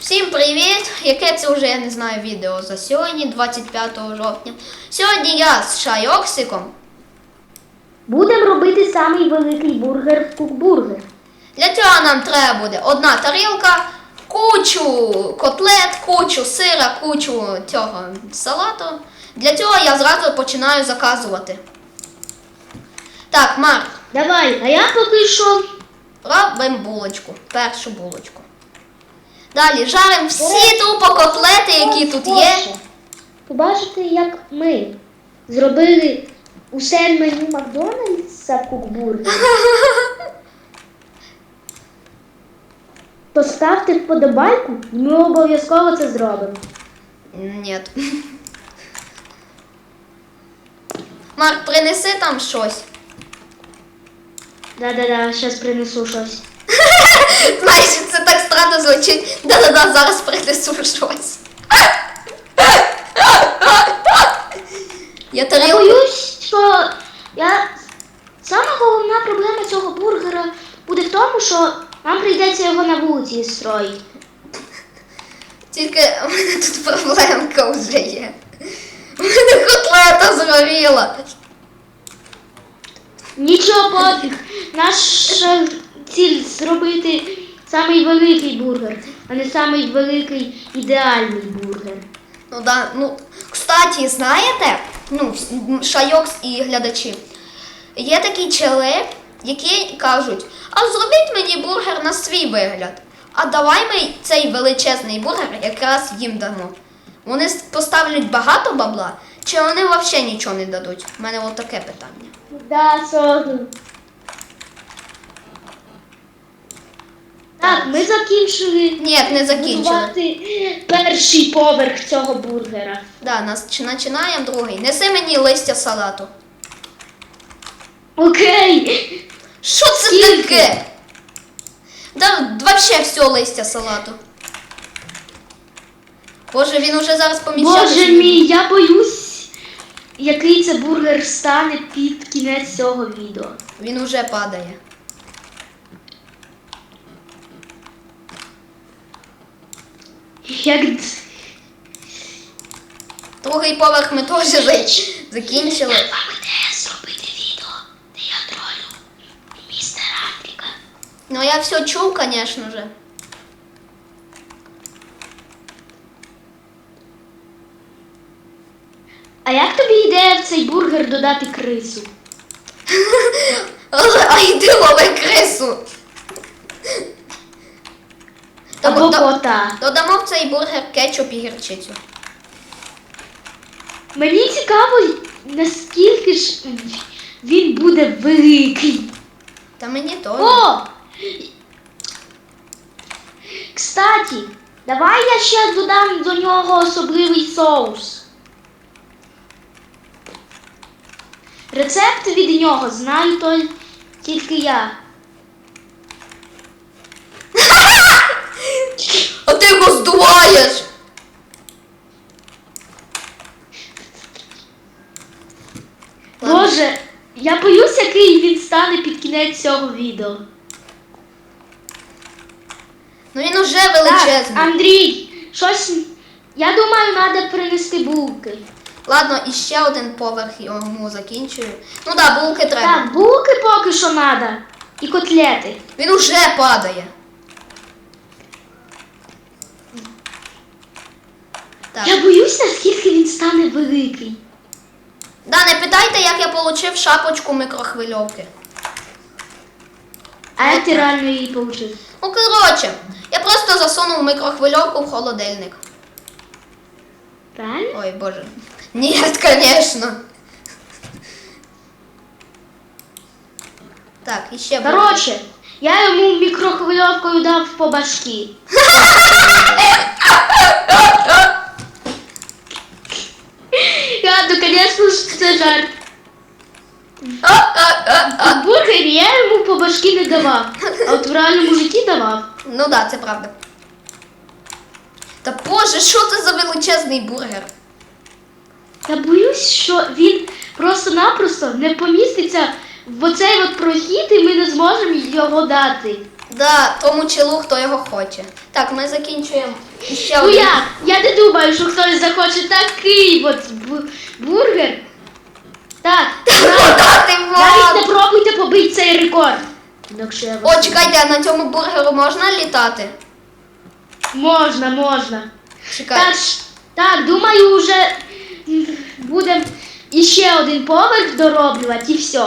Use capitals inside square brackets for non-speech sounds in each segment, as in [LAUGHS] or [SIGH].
Всім привіт! Яке це вже я не знаю відео за сьогодні, 25 жовтня. Сьогодні я з Шайоксиком. Будемо робити самий великий бургер в кукбургер. Для цього нам треба буде одна тарілка, кучу котлет, кучу сира, кучу цього салату. Для цього я зразу починаю заказувати. Так, Марк, Давай, а я поки що. робимо булочку. Першу булочку. Далі жаримо всі тупо котлети, які тут є. Побачите, як ми зробили усе меню Макдональдса кукбургер. То ставте вподобайку, ми обов'язково це зробимо. Нет. Марк, принеси там щось. Да-да-да, зараз принесу щось. Знаєш, це так странно звучить. Да-да-да, зараз принесу щось. Я Я боюсь, що я... сама головна проблема цього бургера буде в тому, що нам прийдеться його на вулиці строїти. Тільки у мене тут проблемка вже є. У мене котлета згоріла. Нічого пофіг. Наша ціль зробити самий великий бургер, а не самий великий ідеальний бургер. Ну да, ну, кстати, знаєте, ну, Шайокс і глядачі, є такі чели, які кажуть, а зробіть мені бургер на свій вигляд. А давай ми цей величезний бургер якраз їм дамо. Вони поставлять багато бабла, чи вони взагалі нічого не дадуть? У мене от таке питання. Да, сорі. Так, ми закінчили Ні, не закінчили. будувати перший поверх цього бургера. Да, нас починаємо другий. Неси мені листя салату. Окей. Що це Скільки? таке? Да, вообще все листя салату. Боже, він уже зараз поміщає. Боже мій, я боюсь, який це бургер стане під кінець цього відео. Він уже падає. Як Другий поверх ми теж за- закінчили. Вам ідея зробити відео, де я тролю містера Андріка. Ну я все чув, звісно же. А як тобі ідея в цей бургер додати крису? [LAUGHS] А йди лови крису. Або Тому до- кота? додамо в цей бургер кетчуп і гірчицю. Мені цікаво, наскільки ж він буде великий. Та мені теж. О! Кстати, давай я ще додам до нього особливий соус. Рецепт від нього знаю той тільки я. А ти його здуваєш. Ладно. Боже, я боюсь, який він стане під кінець цього відео. Ну він уже Так, величезний. Андрій, щось. Я думаю, треба принести булки. Ладно, і ще один поверх йому закінчую. Ну да, булки треба. Так, булки поки що треба. І котлети. Він уже падає. Так. Я боюсь, наскільки він стане великий. Да, не питайте, як я отримав шапочку микрохвильовки. А як ти реально її получив? Ну, коротше, я просто засунув микрохвильовку в холодильник. Правильно? Ой, боже. Ні, звісно. Так, і ще. Коротше, я йому мікрохвильовкою дав по башки. [LAUGHS] Це жарт. В бургері я йому по башки не давав, а от в реальному житті давав. Ну так, да, це правда. Та боже, що це за величезний бургер? Я боюсь, що він просто-напросто не поміститься в оцей от прохід, і ми не зможемо його дати. Да, тому челу, хто його хоче. Так, ми закінчуємо ще Ну один. як? Я не думаю, що хтось захоче такий от бу- бургер. Так, Подати навіть не воду! пробуйте побити цей рекорд. Я вас- О, чекайте, а на цьому бургеру можна літати? Можна, можна. Чекай. Так, так, думаю, вже будемо іще один поверх дороблювати і все.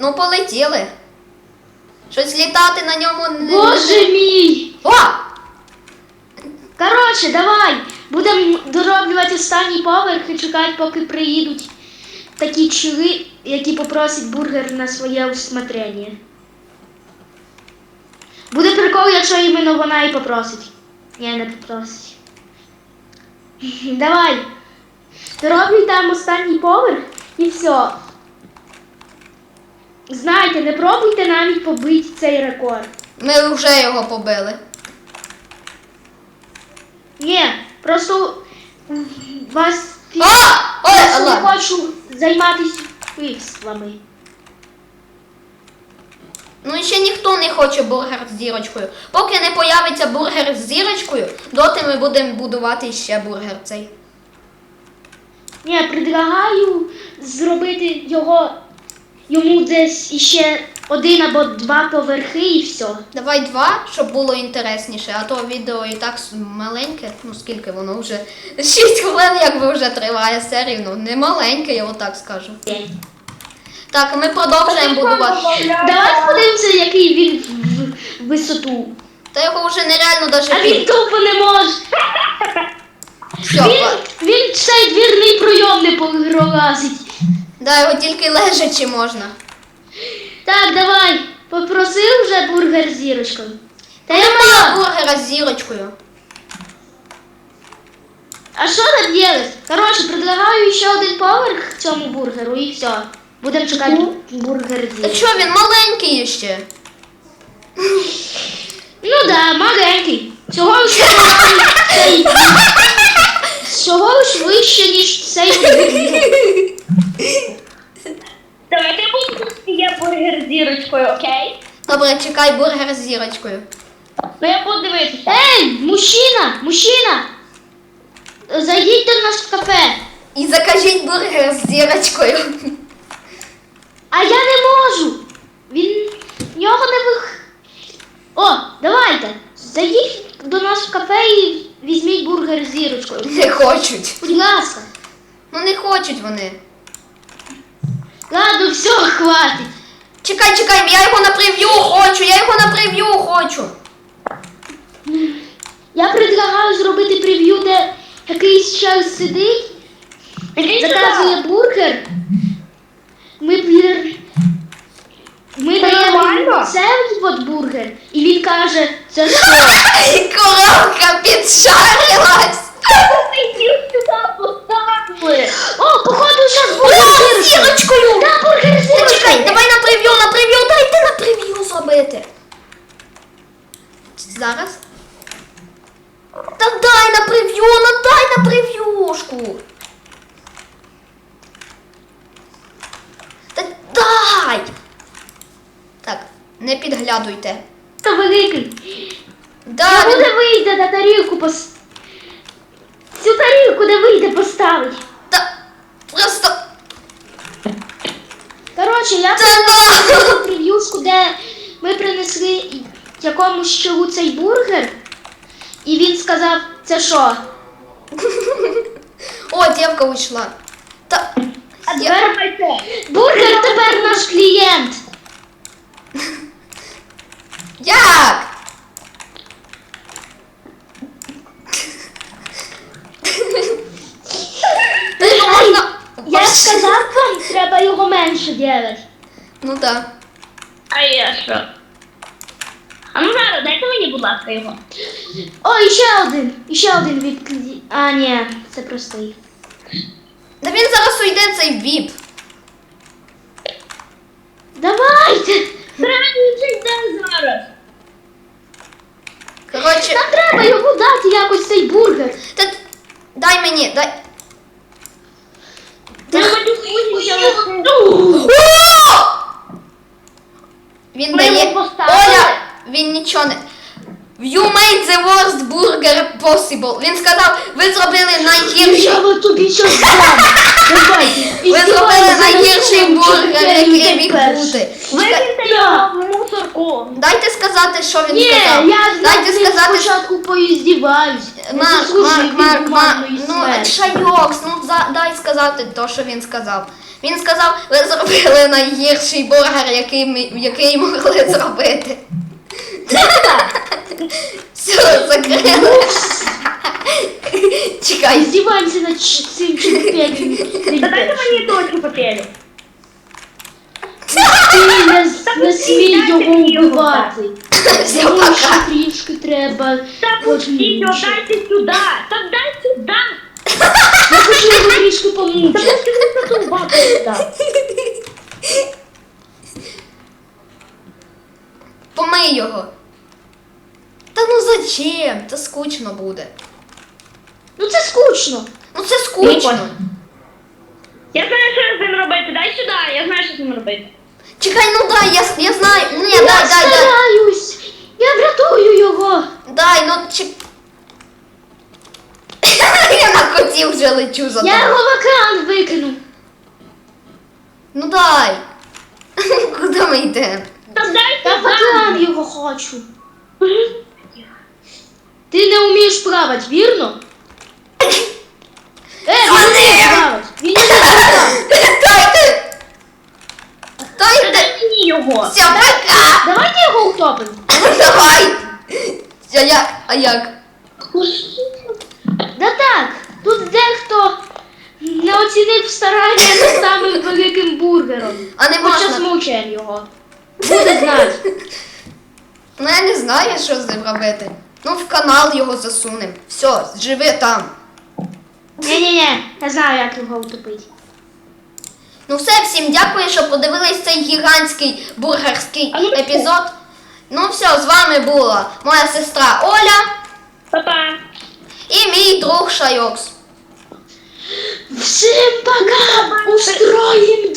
Ну, полетіли. Щось літати на ньому не. Боже мій! О! Коротше, давай. Будемо дороблювати останній поверх і чекати, поки приїдуть такі чили, які попросять бургер на своє усмотрення. Буде прикол, якщо іменно вона і попросить. Ні, не попросить. Давай. Дороблюй там останній поверх і все. Знайте, не пробуйте навіть побити цей рекорд. Ми вже його побили. Ні, просто вас А! Ой, я не хочу займатися фіксами. Ну і ще ніхто не хоче бургер з зірочкою. Поки не появиться бургер з зірочкою, доти ми будемо будувати ще бургер цей. Ні, предлагаю зробити його йому десь іще один або два поверхи і все. Давай два, щоб було інтересніше, а то відео і так маленьке. Ну скільки воно вже? [LAUGHS] 6 хвилин, якби вже триває серію. Ну не маленьке, я отак скажу. Так, ми продовжуємо будувати. Давайте подивимося, який він в- в висоту. Та його вже нереально даже А він тупо не може. Все, Він, він цей двірний пройом не пролазить. Да, його тільки лежачи можна. Так, давай. Попросив вже бургер з зірочкою. Та я Нема мала. бургера з зірочкою. А що там делать? Коротше, предлагаю ще один поверх цьому бургеру і все. Будемо чекати бургер Та зі. що він маленький ще? Ну да, маленький. Всього ж [LAUGHS] цей. Всього ж вище, ніж цей бургер. Давайте будемо є бургер з зірочкою, окей? Добре, чекай бургер з зірочкою. Ну я буду дивитися. Ей, мужчина, мужчина! Зайдіть до нас в кафе. І закажіть бургер з зірочкою. А я не можу. Він в нього не вих. О, давайте. Зайдіть до нас в кафе і візьміть бургер з зірочкою. Не хочуть. Будь ласка. Ну не хочуть вони. Ладно, все, хватить. Чекай, чекай, я його на прев'ю хочу, я його на прев'ю хочу. Я предлагаю зробити прев'ю, де якийсь час сидить, заказує бургер. Ми пір- Ми Це даємо нормально? йому цей от бургер, і він каже, це [LAUGHS] що? Коробка підшарилась. Поставили. О, походу, зараз бургер з зірочкою. зірочкою. Да, бургер з Та чекай, давай на прев'ю, на прев'ю, дайте на прев'ю зробити. Зараз. Та дай на прев'ю, ну дай на прев'юшку. Та дай. Так, не підглядуйте. Та великий. Да, Я він- буде вийде на тарілку пос... Цю тарілку де вийде поставить. Просто. Коротше, я ну! прев'юшку, де ми принесли якомусь чолу цей бургер, і він сказав, це що? О, дівка ушла. Та. А тепер давайте. Бургер тепер наш клієнт. Як? Та його можна. Я ж сказав вам, треба його робити. Ну так. А я що? А ну зараз, дайте мені, будь ласка, його. О, і ще один. І ще один від. А, ні, це простий. Да він зараз уйде цей віп. Давайте! Треба інший день зараз. Коротше, Нам треба йому дати якось цей бургер. та дай мені, дай. Я хочу свою О! Він дає. Оля, він нічого не. You made the worst burger possible. Він сказав, ви зробили найгірший. Я вот тобі щось дам. Давай. Ви [LAUGHS] зробили найгірший бургер, який міг бути. Викиньте його в мусорку. Дайте сказати, що він Ні, сказав. я Дайте з ним сказати, що спочатку поїздіваюсь. Марк, Марк, Марк, Марк, ну. Шайокс, ну за, дай сказати то, що він сказав. Він сказав, ви зробили найгірший бургер, який, ми, який [LAUGHS] могли зробити. Все, закрили. Чекай, Здіваємося над ч- цим чоловіком. Та дайте мені точку папіру. Ти не, не смій Дайте його мені його. вбивати. все, Йому ще пока. трішки треба. Та пустіть його, Хочніше. дайте сюди. Та дай сюди. Я хочу його трішки Та помучити. пустіть цю собаку сюди. Зачем? Це скучно буде. Ну це скучно. Ну це скучно. Я знаю, що з ним робити. Дай сюди, я знаю, що з ним робити. Чекай, ну дай, я, я знаю. Ні, Я дай, дай, дай. стараюсь. Я врятую його. Дай, ну чи. [LAUGHS] я на котів вже лечу за Я його в екран викину. Ну дай. [LAUGHS] Куди ми йдемо? Та дай Я в екран його хочу. [LAUGHS] Ти не вмієш плавати, вірно? Е, він Вони! вміє плавати. Він не. Дайте! Дайте! мені його. Все, пока! Давайте його утопимо. Давай! А я, а як? Да так, тут дехто не оцінив старання над самим великим бургером. А не Хоча можна. змовчаємо його. Буде знати. [LAUGHS] Ну я не знаю, що з ним робити. Ну в канал його засунем. Все, живи там. Ні-ні-ні, я знаю, як його утопити. Ну все, всім дякую, що подивились цей гігантський бургерський ну, епізод. Ну все, з вами була моя сестра Оля Па-па. і мій друг Шайокс. Всім пока! Устроїм